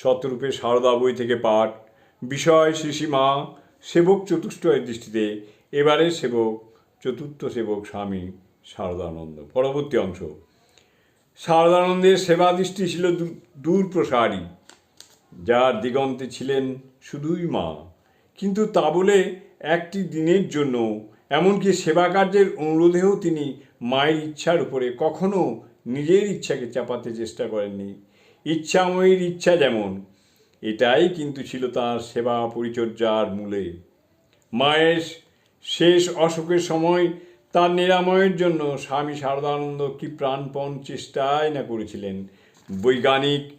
শতরূপে সারদা বই থেকে পাঠ। বিষয় শ্রীসীমা সেবক চতুষ্টয়ের দৃষ্টিতে, এবারে সেবক, চতুর্থ সেবক স্বামী শারদানন্দ। পরবর্তী অংশ। শারদানন্দের সেবা দৃষ্টি ছিল দূর প্রসারী যার দিগন্তে ছিলেন শুধুই মা। কিন্তু তা বলে একটি দিনের জন্য, এমনকি সেবা কার্যের অনুরোধেও তিনি মায়ের ইচ্ছার উপরে কখনো নিজের ইচ্ছাকে চাপাতে চেষ্টা করেননি। ইচ্ছাময়ীর ইচ্ছা যেমন, এটাই কিন্তু ছিল তার সেবা পরিচর্যার মূলে। মায়ের শেষ অসুখের সময় তার নিরাময়ের জন্য স্বামী শারদানন্দ কি প্রাণপণ চেষ্টাই না করেছিলেন। বৈজ্ঞানিক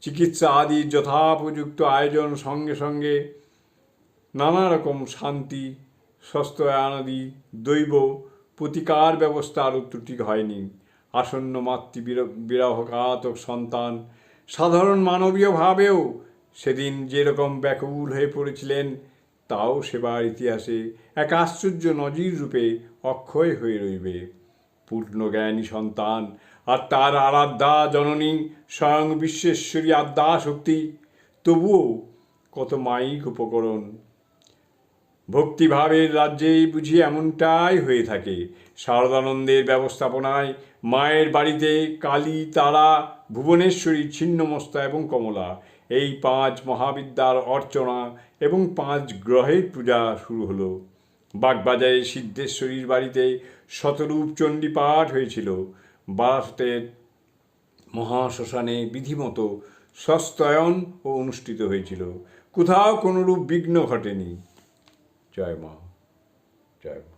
চিকিৎসা আদি যথাপযুক্ত আয়োজন সঙ্গে সঙ্গে নানা রকম শান্তি, স্বস্থায়ানাদি, দৈব প্রতিকার ব্যবস্থারও ত্রুটি হয়নি। আসন্ন মাতৃ বির- বিরহঘাতক সন্তান সাধারণ মানবীয় ভাবেও সেদিন যেরকম ব্যাকুল হয়ে পড়েছিলেন, তাও সেবার ইতিহাসে এক আশ্চর্য নজির রূপে অক্ষয় হয়ে রইবে। পূর্ণজ্ঞানী সন্তান আর তার আরাধ্যা জননী স্বয়ং বিশ্বেশ্বরী আদ্যা শক্তি তবুও কত মাইক উপকরণ। ভক্তিভাবের রাজ্যেই বুঝি এমনটাই হয়ে থাকে শারদানন্দের ব্যবস্থাপনায় মায়ের বাড়িতে কালী, তারা, ভুবনেশ্বরী, ছিন্নমস্তা এবং কমলা। এই পাঁচ মহাবিদ্যার অর্চনা এবং পাঁচ গ্রহের পূজা শুরু হলো। বাগবাজারে সিদ্ধেশ্বরীর বাড়িতে শতরূপ চণ্ডী পাঠ হয়েছিল। বারাসতের মহাশ্মশানে বিধিমতো সস্তয়ন ও অনুষ্ঠিত হয়েছিল। কোথাও কোনোরূপ বিঘ্ন ঘটেনি। জয় মা জয় মা।